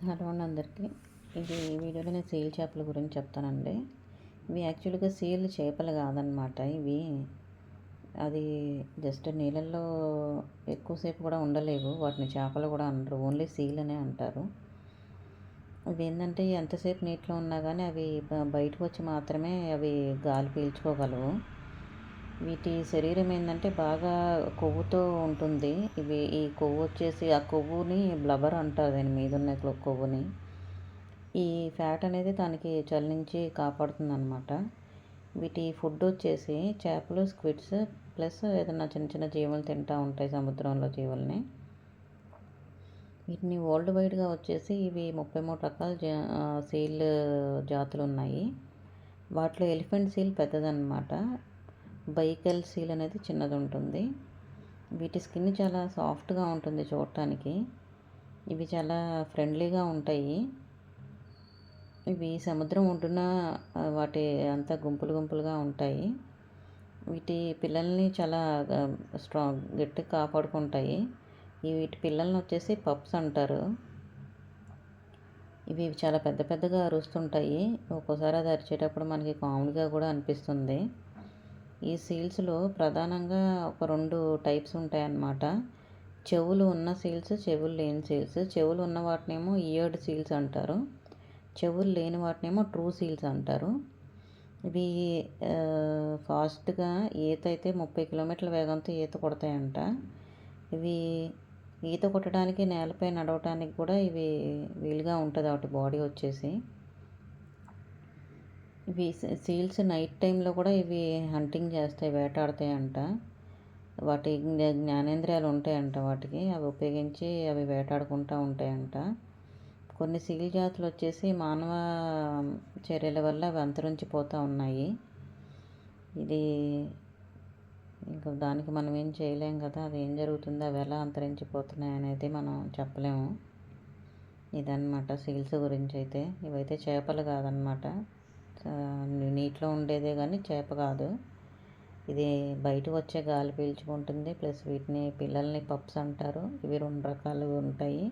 Hello అండి అందరికీ. ఇది ఈ వీడియోలో నేను సీల్ చేపల గురించి చెప్తానండి. ఇవి యాక్చువల్గా సీల్ చేపలు కాదనమాట ఇవి అది జస్ట్ నీళ్ళల్లో ఎక్కువసేపు కూడా ఉండలేవు. వాటిని చేపలు కూడా అనరు. ఓన్లీ సీల్ అనే అంటారు. అవి ఏంటంటే ఎంతసేపు నీటిలో ఉన్నా కానీ అవి బయటకు వచ్చి మాత్రమే అవి గాలి పీల్చుకోగలవు. వీటి శరీరం ఏంటంటే బాగా కొవ్వుతో ఉంటుంది. ఇవి ఈ కొవ్వు వచ్చేసి ఆ కొవ్వుని బ్లబర్ అంటారు దాని మీద ఉన్న కొవ్వుని. ఈ ఫ్యాట్ అనేది దానికి చల్లించి కాపాడుతుంది అనమాట వీటి ఫుడ్ వచ్చేసి చేపలు స్క్విడ్స్ ప్లస్ ఏదైనా చిన్న చిన్న జీవులు తింటూ ఉంటాయి సముద్రంలో జీవుల్ని. వీటిని వరల్డ్ వైడ్గా వచ్చేసి ఇవి ముప్పై మూడు రకాల జా సీల్ జాతులు ఉన్నాయి. వాటిలో ఎలిఫెంట్ సీల్ పెద్దదన్నమాట. బైకెల్ సీల్ అనేది చిన్నది ఉంటుంది వీటి స్కిన్ చాలా సాఫ్ట్గా ఉంటుంది చూడటానికి. ఇవి చాలా ఫ్రెండ్లీగా ఉంటాయి. ఇవి సముద్రం ఒడ్డున వాటి అంతా గుంపులు గుంపులుగా ఉంటాయి. వీటి పిల్లల్ని చాలా స్ట్రాంగ్ గట్టిగా కాపాడుకుంటాయి. వీటి పిల్లల్ని వచ్చేసి పప్స్ అంటారు. ఇవి చాలా పెద్ద పెద్దగా అరుస్తుంటాయి. ఒక్కోసారి అది అరిచేటప్పుడు మనకి కామెడీగా కూడా అనిపిస్తుంది. ఈ సీల్స్లో ప్రధానంగా ఒక రెండు టైప్స్ ఉంటాయన్నమాట. చెవులు ఉన్న సీల్స్ చెవులు లేని సీల్స్. చెవులు ఉన్న వాటినేమో ఇయర్డ్ సీల్స్ అంటారు. చెవులు లేని వాటినేమో ట్రూ సీల్స్ అంటారు. ఇవి ఫాస్ట్గా ఈత అయితే ముప్పై కిలోమీటర్ల వేగంతో ఈత కొడతాయంట. ఇవి ఈత కొట్టడానికి నేలపై నడవటానికి కూడా ఇవి వీలుగా ఉంటుంది. వాటి బాడీ వచ్చేసి ఇవి సీల్స్ నైట్ టైంలో కూడా ఇవి హంటింగ్ చేస్తాయి వేటాడతాయి అంట వాటి జ్ఞానేంద్రియాలు ఉంటాయంట వాటికి. అవి ఉపయోగించి అవి వేటాడుకుంటూ ఉంటాయంట. కొన్ని సీల్ జాతులు వచ్చేసి మానవ చర్యల వల్ల అవి అంతరించిపోతూ ఉన్నాయి. ఇది ఇంకా దానికి మనం ఏం చేయలేం కదా. అది ఏం జరుగుతుందో? అవి ఎలా అంతరించిపోతున్నాయి అనేది మనం చెప్పలేము. ఇదన్నమాట సీల్స్ గురించి అయితే. ఇవైతే చేపలు కాదనమాట నీటిలో ఉండేదే కానీ చేప కాదు. ఇది బయట వచ్చే గాలి పీల్చుకుంటుంది. ప్లస్ వీటిని పిల్లల్ని పప్స్ అంటారు. ఇవి రెండు రకాలు ఉంటాయి.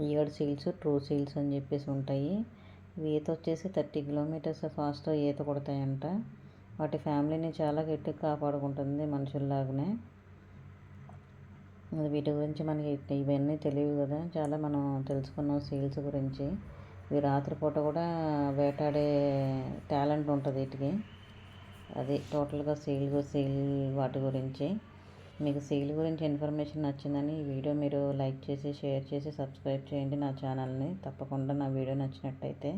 ఈయడ్ సీల్స్ ట్రూ సీల్స్ అని చెప్పేసి ఉంటాయి. ఈత వచ్చేసి థర్టీ కిలోమీటర్స్ ఫాస్ట్ ఈత కొడతాయంట. వాటి ఫ్యామిలీని చాలా గట్టిగా కాపాడుకుంటుంది మనుషుల్లాగానే. వీటి గురించి మనకి ఇవన్నీ తెలియవు కదా. చాలా మనం తెలుసుకున్నాం సీల్స్ గురించి. ఇవి రాత్రిపూట కూడా వేటాడే టాలెంట్ ఉంటుంది వీటికి. అది టోటల్గా సీల్ సీల్ వాటి గురించి. మీకు సీల్ గురించి ఇన్ఫర్మేషన్ నచ్చిందని ఈ వీడియో మీరు లైక్ చేసి షేర్ చేసి సబ్స్క్రైబ్ చేయండి నా ఛానల్ని. తప్పకుండా నా వీడియో నచ్చినట్టయితే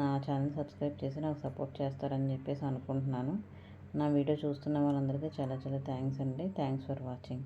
నా ఛానల్ సబ్స్క్రైబ్ చేసి నాకు సపోర్ట్ చేస్తారని చెప్పేసి అనుకుంటున్నాను. నా వీడియో చూస్తున్న వాళ్ళందరికీ చాలా చాలా థ్యాంక్స్ అండి. Thanks for watching.